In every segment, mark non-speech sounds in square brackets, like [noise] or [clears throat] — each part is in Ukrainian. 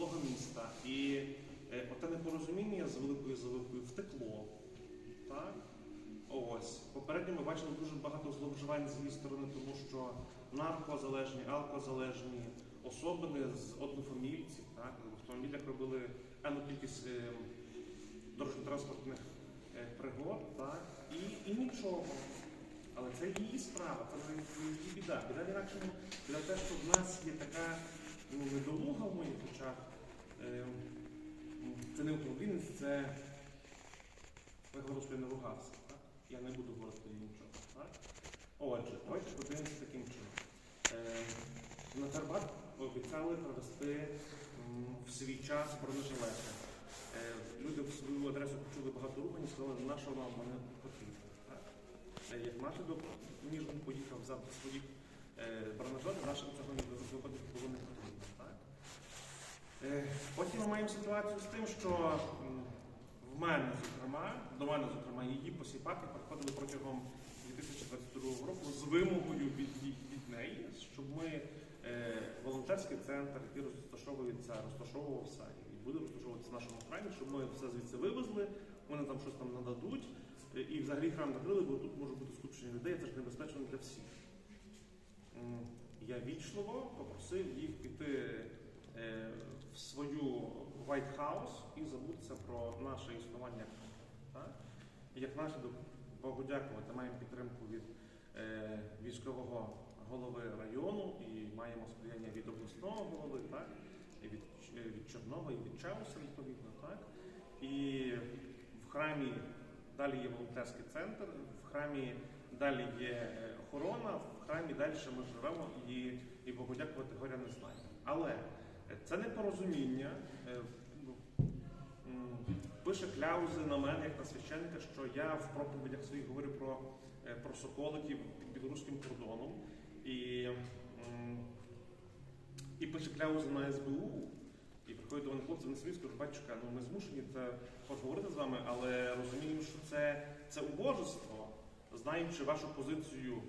малого міста. І е, оте непорозуміння з великою заливкою втекло. Так? Ось. Попередньо ми бачили дуже багато зловживань з її сторони, тому що наркозалежні, алкозалежні, особини з однофамільців, так? в автомобілях робили певну кількість е, дорожньо-транспортних е, пригод, так? І, і нічого. Але це її справа, це не її біда. Біда в інакшому, біда те, що в нас є така ну, недолуга в моїх очах. Е, це не українець, це я говорю, що я не буду говорити нічого. Так? Отже, давайте подивимося таким чином. Е, на Карбат обіцяли провести в свій час бронежилети. Е, люди в свою адресу почули багато рухань і сказали, на що вам вони потрібні. Е, Як наслідок, Ніжин поїхав взяти своїх бронежилетів, нашим цього не виходить було не потрібно. Е, Потім ми маємо ситуацію з тим, що в мене, зокрема, до мене, зокрема, її посіпаки приходили протягом 2022 року з вимогою від, від, неї, щоб ми е, волонтерський центр, який розташовується, розташовувався і буде розташовуватися в нашому храмі, щоб ми все звідси вивезли, вони там щось там нададуть, е, і взагалі храм накрили, бо тут може бути скупчення людей, це ж небезпечно для всіх. Я вічливо попросив їх піти в свою White House і забутися про наше існування. Так? І як наслідок, Богу дякувати, маємо підтримку від е, військового голови району і маємо сприяння від обласного голови, так? і від, е, від Чорнова, і від Чауса, відповідно. Так? І в храмі далі є волонтерський центр, в храмі далі є е, охорона, в храмі далі ми живемо і, і Богу дякувати горя не знаємо. Але е, це непорозуміння. е, ну, Пише кляузи на мене, як на священника, що я в проповідях своїх говорю про, е, про соколиків під білоруським кордоном. І, і пише кляузи на СБУ. І приходять до мене хлопці на свій скажуть, батюшка, ну ми змушені це поговорити з вами, але розуміємо, що це, це убожество, знаючи вашу позицію,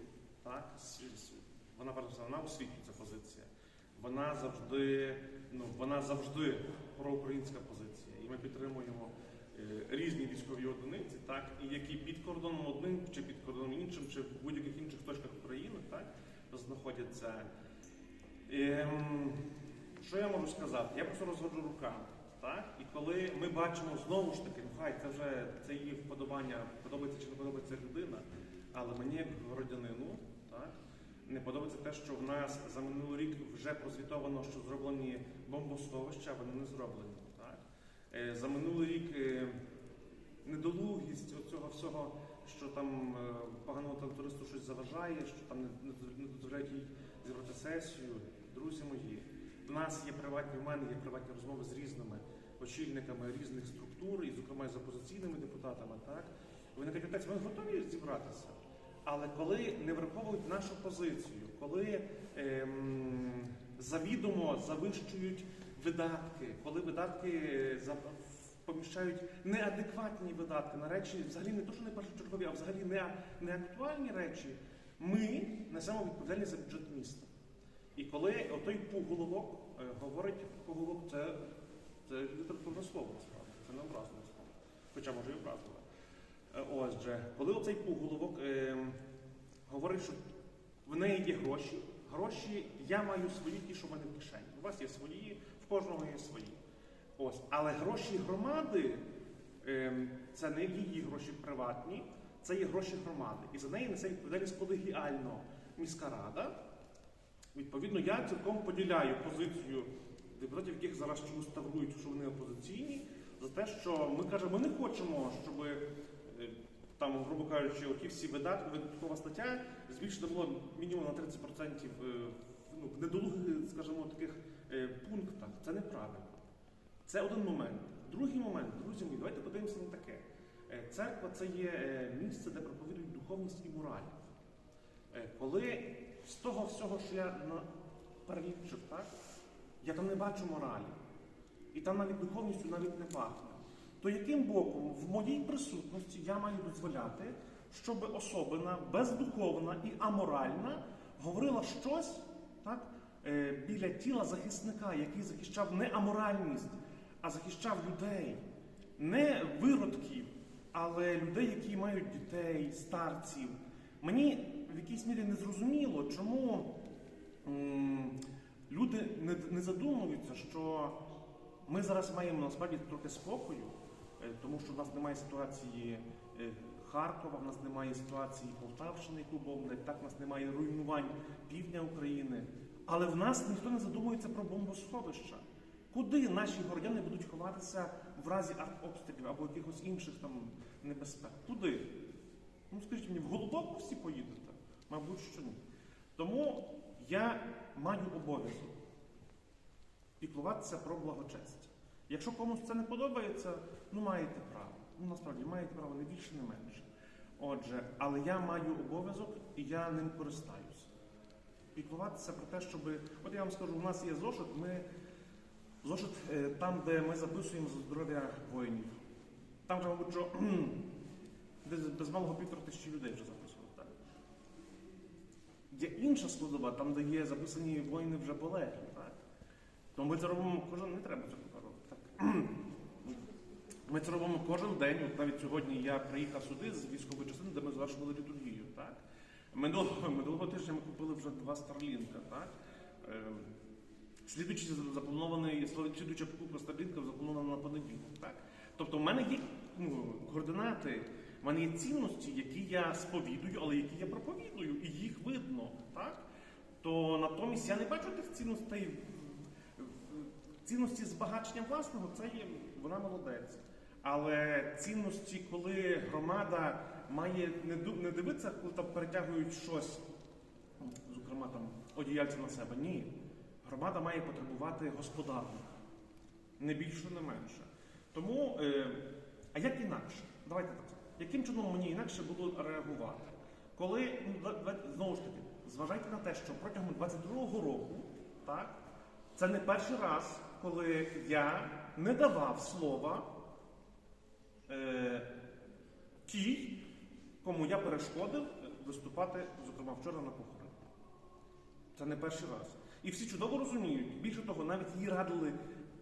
так, вона вона освітлюється позиція. Вона завжди, ну, вона завжди проукраїнська позиція. І ми підтримуємо е, різні військові одиниці, так, і які під кордоном одним, чи під кордоном іншим, чи в будь-яких інших точках України так, знаходяться. Ем, що я можу сказати? Я просто розводжу руками. Так? І коли ми бачимо знову ж таки, ну хай це вже це її вподобання, подобається чи не подобається людина, але мені як городянину, так, не подобається те, що в нас за минулий рік вже прозвітовано, що зроблені бомбосховища, а вони не зроблені. Так? Е, За минулий рік е, недолугість оцього всього, що там е, поганому там туристу щось заважає, що там не дозволяють їй зібрати сесію. Друзі мої, в нас є приватні, в мене є приватні розмови з різними очільниками різних структур, і, зокрема, з опозиційними депутатами. Так? Вони кажуть, отець, ми готові зібратися. Але коли не враховують нашу позицію, коли ем, завідомо завищують видатки, коли видатки поміщають неадекватні видатки на речі, взагалі не то, що не першочергові, а взагалі не, не актуальні речі, ми несемо відповідальність за бюджет міста. І коли отой пуголовок е, говорить, пуголовок це, це літературне слово, це не образне слово, хоча може і образливе. Е, Отже, коли оцей пуголовок е, говорить, що в неї є гроші, гроші я маю свої, ті, що в мене в кишені. У вас є свої, в кожного є свої. Ось. Але гроші громади е, це не її гроші приватні, це є гроші громади. І за неї несе відповідальність колегіально міська рада. Відповідно, я цілком поділяю позицію депутатів, яких зараз чомусь ставрують, що вони опозиційні, за те, що ми кажемо, ми не хочемо, щоб там, грубо кажучи, оті всі видатки, видаткова стаття збільшена була мінімум на 30% е, ну, недолугих, скажімо, таких е, пунктах. Це неправильно. Це один момент. Другий момент, друзі мої, давайте подивимося на таке. Е, Церква це є місце, де проповідують духовність і мораль. Коли з того всього, що я перелічив, так, я там не бачу моралі. І там навіть духовністю навіть не пахне. То яким боком в моїй присутності я маю дозволяти, щоб особина бездуховна і аморальна говорила щось, так, е, біля тіла захисника, який захищав не аморальність, а захищав людей, не виродків, але людей, які мають дітей, старців. Мені в якійсь мірі не зрозуміло, чому м, люди не, не задумуються, що ми зараз маємо насправді трохи спокою, тому що в нас немає ситуації е, Харкова, в нас немає ситуації Полтавщини, яку так в нас немає руйнувань півдня України. Але в нас ніхто не задумується про бомбосховища. Куди наші городяни будуть ховатися в разі артобстрілів або якихось інших там небезпек? Куди? Ну скажіть мені, в голубок всі поїдете? Мабуть, що ні. Тому я маю обов'язок піклуватися про благочестя. Якщо комусь це не подобається, ну маєте право. Ну насправді маєте право не більше, не менше. Отже, але я маю обов'язок і я ним користаюся. Піклуватися про те, щоб. От я вам скажу, у нас є зошит, ми зошит е, там, де ми записуємо за здоров'я воїнів. Там вже, мабуть, що [clears throat] десь без малого півтора тисячі людей вже записували. Так? Є інша складова, там, де є записані воїни вже полеглі. Так? То ми це робимо кожен, не треба цього робити. Ми це робимо кожен день. От навіть сьогодні я приїхав сюди з військової частини, де ми завершували літургію. Так? Минулого, минулого тижня ми купили вже два старлінка. Так? Ем, Слідуючий запланований, слідуюча покупка старлінка запланована на понеділок. Так? Тобто в мене є ну, координати, в мене є цінності, які я сповідую, але які я проповідую, і їх видно. Так? То натомість я не бачу тих цінностей цінності збагачення власного, це є вона молодець. Але цінності, коли громада має не, дивитися, коли там перетягують щось, зокрема там одіяльця на себе. Ні. Громада має потребувати господарника. Не більше, не менше. Тому, е, а як інакше? Давайте так. Яким чином мені інакше було реагувати? Коли, ну, знову ж таки, зважайте на те, що протягом 22-го року, так, це не перший раз, коли я не давав слова е, тій, кому я перешкодив виступати, зокрема вчора на похороні. Це не перший раз. І всі чудово розуміють. Більше того, навіть їй радили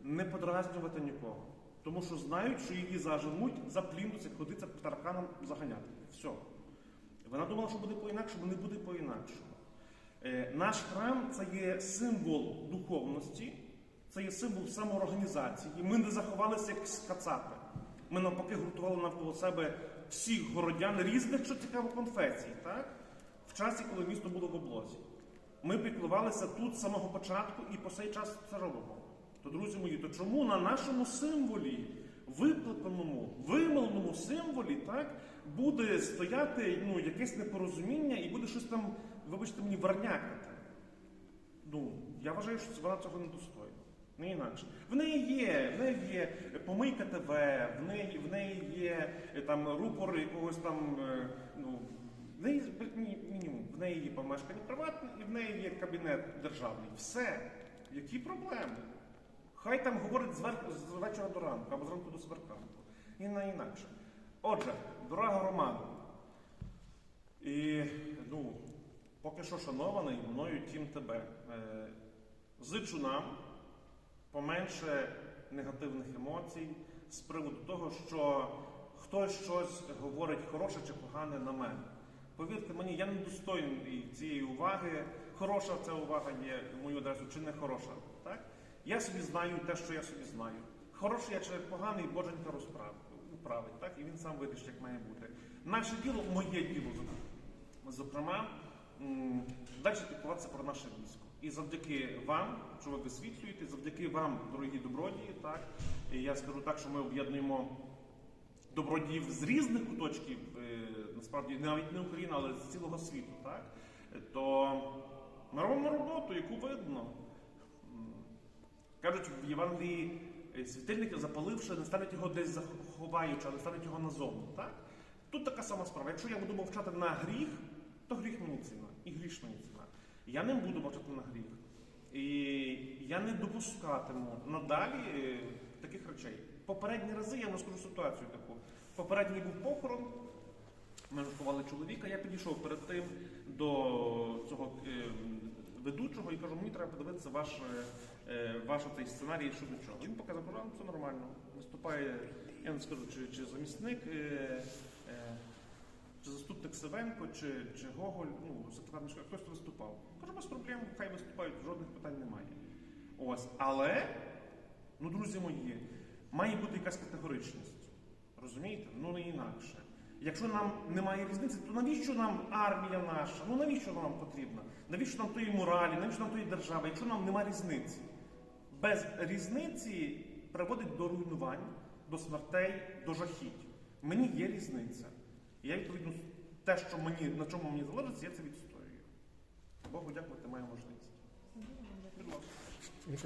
не подразнювати нікого. Тому що знають, що її заженуть за плінтус, ходиться по тараканам заганяти. Все. Вона думала, що буде по-інакшому, не буде по-інакшому. Е, наш храм це є символ духовності, це є символ самоорганізації. Ми не заховалися як кацапи. Ми навпаки гуртували навколо себе всіх городян різних, що цікаво, конфесій, так? в часі, коли місто було в облозі. Ми піклувалися тут з самого початку і по цей час це робимо. То, друзі мої, то чому на нашому символі, виплаканому, вимиленому символі, так, буде стояти ну, якесь непорозуміння і буде щось там, вибачте мені, варнякати? Ну, я вважаю, що вона цього не достойна. Не інакше. В неї є, в неї є помийка ТВ, в неї, в неї є е, там рупор якогось там, е, ну, в неї мі- мінімум, в неї є помешкання приватне і в неї є кабінет державний. Все. Які проблеми? Хай там говорить з, вер- з вечора до ранку або з ранку до сверканку. І на інакше. Отже, дорога громада. І ну, поки що шанований мною тім тебе. Е, зичу нам поменше негативних емоцій з приводу того, що хтось щось говорить хороше чи погане на мене. Повірте мені, я не достойний цієї уваги. Хороша ця увага є мою адресу чи не хороша. Так? Я собі знаю те, що я собі знаю. Хороший я чи поганий, Боженька розправ, управить, так? і він сам вирішить, як має бути. Наше діло, моє діло, зокрема далі піклуватися про наше військо. І завдяки вам, що ви висвітлюєте, завдяки вам, дорогі добродії, так, і я скажу так, що ми об'єднуємо добродіїв з різних куточків, е, насправді навіть не України, але з цілого світу, так, то ми робимо роботу, яку видно. Кажуть, в Євангелії е, світильник запаливши, не ставлять його десь заховаючи, але ставлять його назовні. Так? Тут така сама справа. Якщо я буду мовчати на гріх, то гріх мені ціна, і гріш мені ціна. Я не буду мовчати на гріх. І я не допускатиму надалі е, таких речей. Попередні рази я вам розкажу ситуацію таку. Попередній був похорон, ми ховали чоловіка, я підійшов перед тим до цього е, ведучого і кажу, мені треба подивитися ваш, е, ваш цей сценарій щодо чого. Він показав, кажу, «А, це нормально. Виступає, я не скажу, чи, чи замісник, чи заступник Севенко, чи, чи Гоголь, ну, секретар міського, хтось виступав. Кажу, без проблем, хай виступають, жодних питань немає. Ось, але, ну, друзі мої, має бути якась категоричність. Розумієте? Ну не інакше. Якщо нам немає різниці, то навіщо нам армія наша? Ну навіщо вона нам потрібна? Навіщо нам тої моралі, навіщо нам тої держави, якщо нам немає різниці? Без різниці приводить до руйнувань, до смертей, до жахіть. Мені є різниця. І я відповідно те, що мені на чому мені залежить, я це відстоюю. Богу дякувати, маю можливість. Будь.